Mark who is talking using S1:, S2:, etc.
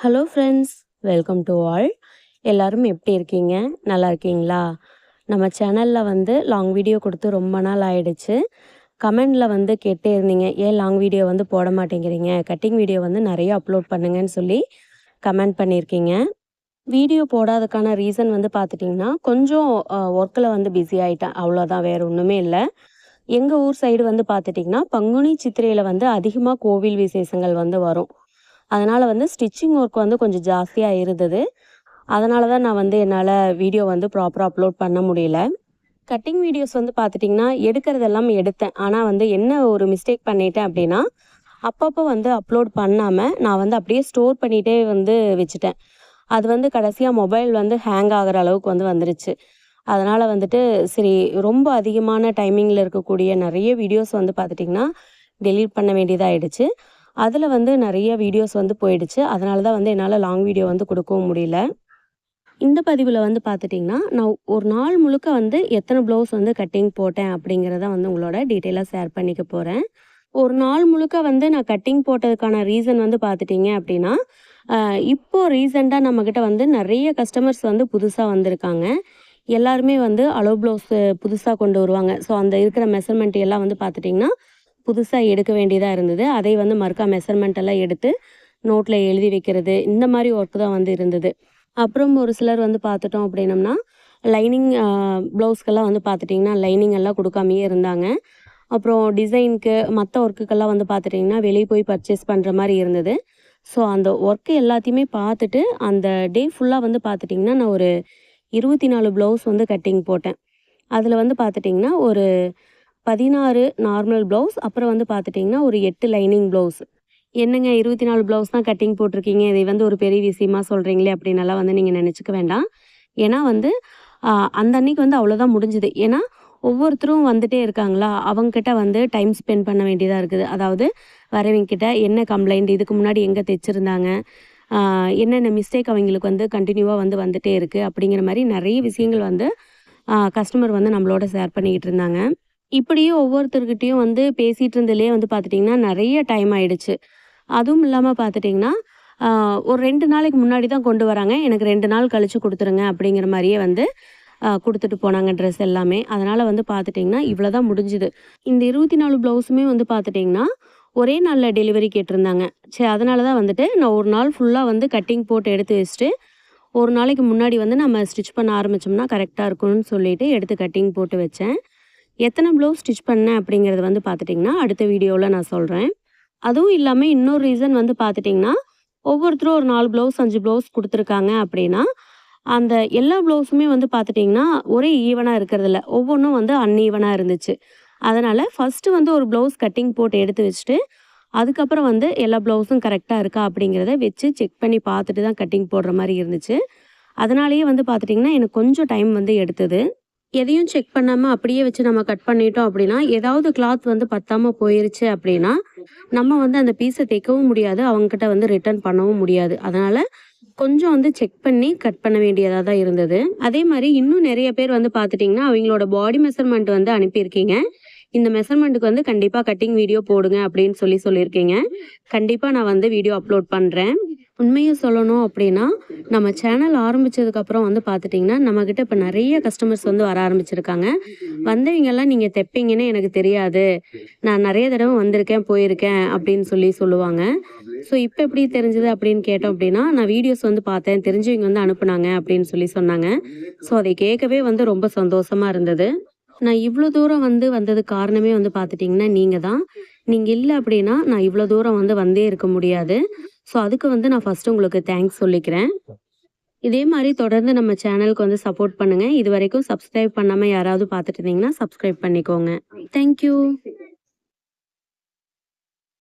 S1: hello friends welcome to all எல்லோரும் எப்படி இருக்கீங்க நல்லா இருக்கீங்களா நம்ம சேனலில் வந்து லாங் வீடியோ கொடுத்து ரொம்ப நாள் ஆயிடுச்சு கமெண்டில் வந்து கேட்டே இருந்தீங்க ஏன் லாங் வீடியோ வந்து போட மாட்டேங்கிறீங்க கட்டிங் வீடியோ வந்து நிறைய அப்லோட் பண்ணுங்கன்னு சொல்லி கமெண்ட் பண்ணியிருக்கீங்க வீடியோ போடாததுக்கான ரீசன் வந்து பார்த்துட்டிங்கன்னா கொஞ்சம் ஒர்க்கில் வந்து பிஸி ஆகிட்டேன் அவ்வளோதான் வேறு ஒன்றுமே இல்லை எங்கள் ஊர் சைடு வந்து பார்த்துட்டிங்கன்னா பங்குனி சித்திரையில் வந்து அதிகமாக கோவில் விசேஷங்கள் வந்து வரும் அதனால் வந்து ஸ்டிச்சிங் ஒர்க் வந்து கொஞ்சம் ஜாஸ்தியாக இருந்தது அதனால தான் நான் வந்து என்னால் வீடியோ வந்து ப்ராப்பராக அப்லோட் பண்ண முடியல கட்டிங் வீடியோஸ் வந்து பார்த்துட்டிங்கன்னா எடுக்கிறதெல்லாம் எடுத்தேன் ஆனால் வந்து என்ன ஒரு மிஸ்டேக் பண்ணிட்டேன் அப்படின்னா அப்பப்போ வந்து அப்லோட் பண்ணாமல் நான் வந்து அப்படியே ஸ்டோர் பண்ணிகிட்டே வந்து வச்சுட்டேன் அது வந்து கடைசியாக மொபைல் வந்து ஹேங் ஆகிற அளவுக்கு வந்து வந்துருச்சு அதனால் வந்துட்டு சரி ரொம்ப அதிகமான டைமிங்கில் இருக்கக்கூடிய நிறைய வீடியோஸ் வந்து பார்த்துட்டிங்கன்னா டெலீட் பண்ண வேண்டியதாகிடுச்சு அதில் வந்து நிறைய வீடியோஸ் வந்து போயிடுச்சு அதனால தான் வந்து என்னால் லாங் வீடியோ வந்து கொடுக்கவும் முடியல இந்த பதிவில் வந்து பார்த்துட்டிங்கன்னா நான் ஒரு நாள் முழுக்க வந்து எத்தனை ப்ளவுஸ் வந்து கட்டிங் போட்டேன் அப்படிங்கிறத வந்து உங்களோட டீட்டெயிலாக ஷேர் பண்ணிக்க போகிறேன் ஒரு நாள் முழுக்க வந்து நான் கட்டிங் போட்டதுக்கான ரீசன் வந்து பார்த்துட்டிங்க அப்படின்னா இப்போது ரீசெண்டாக நம்மக்கிட்ட வந்து நிறைய கஸ்டமர்ஸ் வந்து புதுசாக வந்திருக்காங்க எல்லாருமே வந்து அளவு ப்ளவுஸு புதுசாக கொண்டு வருவாங்க ஸோ அந்த இருக்கிற மெஷர்மெண்ட் எல்லாம் வந்து பார்த்துட்டிங்கன்னா புதுசாக எடுக்க வேண்டியதாக இருந்தது அதை வந்து மறுக்கா மெஷர்மெண்ட் எல்லாம் எடுத்து நோட்டில் எழுதி வைக்கிறது இந்த மாதிரி ஒர்க் தான் வந்து இருந்தது அப்புறம் ஒரு சிலர் வந்து பார்த்துட்டோம் அப்படின்னம்னா லைனிங் ப்ளவுஸ்க்கெல்லாம் வந்து பார்த்துட்டிங்கன்னா லைனிங் எல்லாம் கொடுக்காமையே இருந்தாங்க அப்புறம் டிசைனுக்கு மற்ற ஒர்க்குக்கெல்லாம் வந்து பார்த்துட்டிங்கன்னா வெளியே போய் பர்ச்சேஸ் பண்ணுற மாதிரி இருந்தது ஸோ அந்த ஒர்க்கு எல்லாத்தையுமே பார்த்துட்டு அந்த டே ஃபுல்லாக வந்து பார்த்துட்டிங்கன்னா நான் ஒரு இருபத்தி நாலு ப்ளவுஸ் வந்து கட்டிங் போட்டேன் அதில் வந்து பார்த்துட்டிங்கன்னா ஒரு பதினாறு நார்மல் ப்ளவுஸ் அப்புறம் வந்து பார்த்துட்டிங்கன்னா ஒரு எட்டு லைனிங் ப்ளவுஸ் என்னங்க இருபத்தி நாலு ப்ளவுஸ் தான் கட்டிங் போட்டிருக்கீங்க இதை வந்து ஒரு பெரிய விஷயமா சொல்கிறீங்களே அப்படின்னலாம் வந்து நீங்கள் நினச்சிக்க வேண்டாம் ஏன்னா வந்து அந்த அன்னைக்கு வந்து அவ்வளோதான் முடிஞ்சுது ஏன்னா ஒவ்வொருத்தரும் வந்துட்டே இருக்காங்களா அவங்கக்கிட்ட வந்து டைம் ஸ்பெண்ட் பண்ண வேண்டியதாக இருக்குது அதாவது வரவங்கிட்ட என்ன கம்ப்ளைண்ட் இதுக்கு முன்னாடி எங்கே தைச்சிருந்தாங்க என்னென்ன மிஸ்டேக் அவங்களுக்கு வந்து கண்டினியூவாக வந்து வந்துகிட்டே இருக்குது அப்படிங்கிற மாதிரி நிறைய விஷயங்கள் வந்து கஸ்டமர் வந்து நம்மளோட ஷேர் பண்ணிக்கிட்டு இருந்தாங்க இப்படியே ஒவ்வொருத்தர்கிட்டையும் வந்து பேசிகிட்டு இருந்ததுலேயே வந்து பார்த்துட்டிங்கன்னா நிறைய டைம் ஆகிடுச்சு அதுவும் இல்லாமல் பார்த்துட்டிங்கன்னா ஒரு ரெண்டு நாளைக்கு முன்னாடி தான் கொண்டு வராங்க எனக்கு ரெண்டு நாள் கழித்து கொடுத்துருங்க அப்படிங்கிற மாதிரியே வந்து கொடுத்துட்டு போனாங்க ட்ரெஸ் எல்லாமே அதனால் வந்து பார்த்துட்டிங்கன்னா இவ்வளோ தான் முடிஞ்சுது இந்த இருபத்தி நாலு ப்ளவுஸுமே வந்து பார்த்துட்டிங்கன்னா ஒரே நாளில் டெலிவரி கேட்டிருந்தாங்க சரி அதனால தான் வந்துட்டு நான் ஒரு நாள் ஃபுல்லாக வந்து கட்டிங் போட்டு எடுத்து வச்சுட்டு ஒரு நாளைக்கு முன்னாடி வந்து நம்ம ஸ்டிச் பண்ண ஆரம்பித்தோம்னா கரெக்டாக இருக்கும்னு சொல்லிவிட்டு எடுத்து கட்டிங் போட்டு வச்சேன் எத்தனை ப்ளவுஸ் ஸ்டிச் பண்ணேன் அப்படிங்கிறது வந்து பார்த்துட்டிங்கன்னா அடுத்த வீடியோவில் நான் சொல்கிறேன் அதுவும் இல்லாமல் இன்னொரு ரீசன் வந்து பார்த்துட்டிங்கன்னா ஒவ்வொருத்தரும் ஒரு நாலு ப்ளவுஸ் அஞ்சு ப்ளவுஸ் கொடுத்துருக்காங்க அப்படின்னா அந்த எல்லா ப்ளவுஸுமே வந்து பார்த்துட்டிங்கன்னா ஒரே ஈவனாக இருக்கிறதில்ல ஒவ்வொன்றும் வந்து அன்ஈவனாக இருந்துச்சு அதனால் ஃபஸ்ட்டு வந்து ஒரு ப்ளவுஸ் கட்டிங் போட்டு எடுத்து வச்சுட்டு அதுக்கப்புறம் வந்து எல்லா ப்ளவுஸும் கரெக்டாக இருக்கா அப்படிங்கிறத வச்சு செக் பண்ணி பார்த்துட்டு தான் கட்டிங் போடுற மாதிரி இருந்துச்சு அதனாலேயே வந்து பார்த்துட்டிங்கன்னா எனக்கு கொஞ்சம் டைம் வந்து எடுத்தது எதையும் செக் பண்ணாமல் அப்படியே வச்சு நம்ம கட் பண்ணிட்டோம் அப்படின்னா ஏதாவது கிளாத் வந்து பத்தாமல் போயிருச்சு அப்படின்னா நம்ம வந்து அந்த பீஸை தைக்கவும் முடியாது அவங்கக்கிட்ட வந்து ரிட்டர்ன் பண்ணவும் முடியாது அதனால் கொஞ்சம் வந்து செக் பண்ணி கட் பண்ண வேண்டியதாக தான் இருந்தது அதே மாதிரி இன்னும் நிறைய பேர் வந்து பார்த்துட்டிங்கன்னா அவங்களோட பாடி மெஷர்மெண்ட் வந்து அனுப்பியிருக்கீங்க இந்த மெஷர்மெண்ட்டுக்கு வந்து கண்டிப்பாக கட்டிங் வீடியோ போடுங்க அப்படின்னு சொல்லி சொல்லியிருக்கீங்க கண்டிப்பாக நான் வந்து வீடியோ அப்லோட் பண்ணுறேன் உண்மையை சொல்லணும் அப்படின்னா நம்ம சேனல் ஆரம்பித்ததுக்கப்புறம் வந்து பார்த்துட்டிங்கன்னா நம்மக்கிட்ட இப்போ நிறைய கஸ்டமர்ஸ் வந்து வர ஆரம்பிச்சிருக்காங்க வந்தவங்கெல்லாம் நீங்கள் தைப்பீங்கன்னு எனக்கு தெரியாது நான் நிறைய தடவை வந்திருக்கேன் போயிருக்கேன் அப்படின்னு சொல்லி சொல்லுவாங்க ஸோ இப்போ எப்படி தெரிஞ்சது அப்படின்னு கேட்டோம் அப்படின்னா நான் வீடியோஸ் வந்து பார்த்தேன் தெரிஞ்சவங்க வந்து அனுப்புனாங்க அப்படின்னு சொல்லி சொன்னாங்க ஸோ அதை கேட்கவே வந்து ரொம்ப சந்தோஷமாக இருந்தது நான் இவ்வளோ தூரம் வந்து வந்தது காரணமே வந்து பார்த்துட்டிங்கன்னா நீங்கள் தான் நீங்கள் இல்லை அப்படின்னா நான் இவ்வளோ தூரம் வந்து வந்தே இருக்க முடியாது ஸோ அதுக்கு வந்து நான் ஃபஸ்ட்டு உங்களுக்கு தேங்க்ஸ் சொல்லிக்கிறேன் இதே மாதிரி தொடர்ந்து நம்ம சேனலுக்கு வந்து சப்போர்ட் பண்ணுங்கள் இது வரைக்கும் சப்ஸ்கிரைப் பண்ணாமல் யாராவது பார்த்துட்டு இருந்தீங்கன்னா சப்ஸ்கிரைப் பண்ணிக்கோங்க தேங்க்யூ